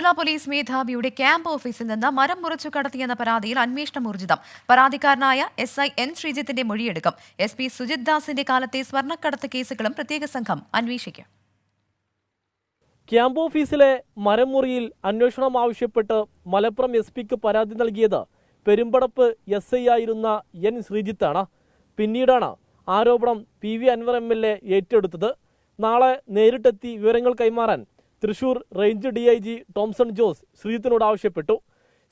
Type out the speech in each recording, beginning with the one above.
ജില്ലാ പോലീസ് മേധാവിയുടെ ക്യാമ്പ് ഓഫീസിൽ നിന്ന് മരം മുറിച്ചു കടത്തിയെന്ന പരാതിയിൽ അന്വേഷണം ഊർജിതം. പരാതിക്കാരനായ എസ് ഐ എൻ ശ്രീജിത്തിന്റെ മൊഴിയെടുക്കും. എസ് പി സുജിത് ദാസിന്റെ കാലത്തെ സ്വർണക്കടത്ത് കേസുകളും പ്രത്യേക സംഘം അന്വേഷിക്കും. ക്യാമ്പ് ഓഫീസിലെ മരം മുറിയിൽ അന്വേഷണം ആവശ്യപ്പെട്ട് മലപ്പുറം എസ് പിക്ക് പരാതി നൽകിയത് പെരുമ്പടപ്പ് എസ് ഐ ആയിരുന്ന എൻ ശ്രീജിത്താണ്. പിന്നീടാണ് ആരോപണം P V Anvar M L A ഏറ്റെടുത്തത്. നാളെ നേരിട്ടെത്തി വിവരങ്ങൾ കൈമാറാൻ Thrissur range D I G Tomson Jose ശ്രീജിത്തിനോട് ആവശ്യപ്പെട്ടു.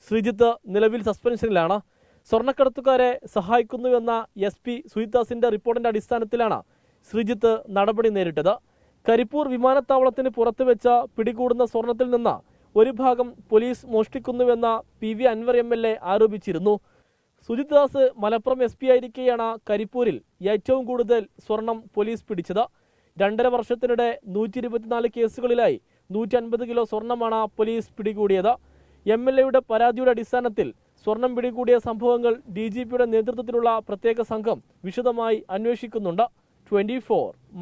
ശ്രീജിത്ത് നിലവിൽ സസ്പെൻഷനിലാണ്. സ്വർണക്കടത്തുകാരെ സഹായിക്കുന്നുവെന്ന എസ് പി സുജിദാസിന്റെ റിപ്പോർട്ടിന്റെ അടിസ്ഥാനത്തിലാണ് ശ്രീജിത്ത് നടപടി നേരിട്ടത്. കരിപ്പൂർ വിമാനത്താവളത്തിന് പുറത്തു വെച്ച പിടികൂടുന്ന സ്വർണത്തിൽ നിന്ന് ഒരു ഭാഗം police മോഷ്ടിക്കുന്നുവെന്ന P V Anvar M L A ആരോപിച്ചിരുന്നു. സുജിത് ദാസ് മലപ്പുറം എസ് പി ആയിരിക്കെയാണ് കരിപ്പൂരിൽ ഏറ്റവും കൂടുതൽ സ്വർണം പോലീസ് പിടിച്ചത്. രണ്ടര വർഷത്തിനിടെ നൂറ്റി കേസുകളിലായി നൂറ്റി അൻപത് കിലോ സ്വർണമാണ് പോലീസ് പിടികൂടിയത്. എം എൽ എയുടെ പരാതിയുടെ അടിസ്ഥാനത്തിൽ സ്വർണം പിടികൂടിയ സംഭവങ്ങൾ ഡി ജി പിയുടെ നേതൃത്വത്തിലുള്ള പ്രത്യേക സംഘം വിശദമായി അന്വേഷിക്കുന്നുണ്ട്. ട്വന്റി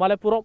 മലപ്പുറം.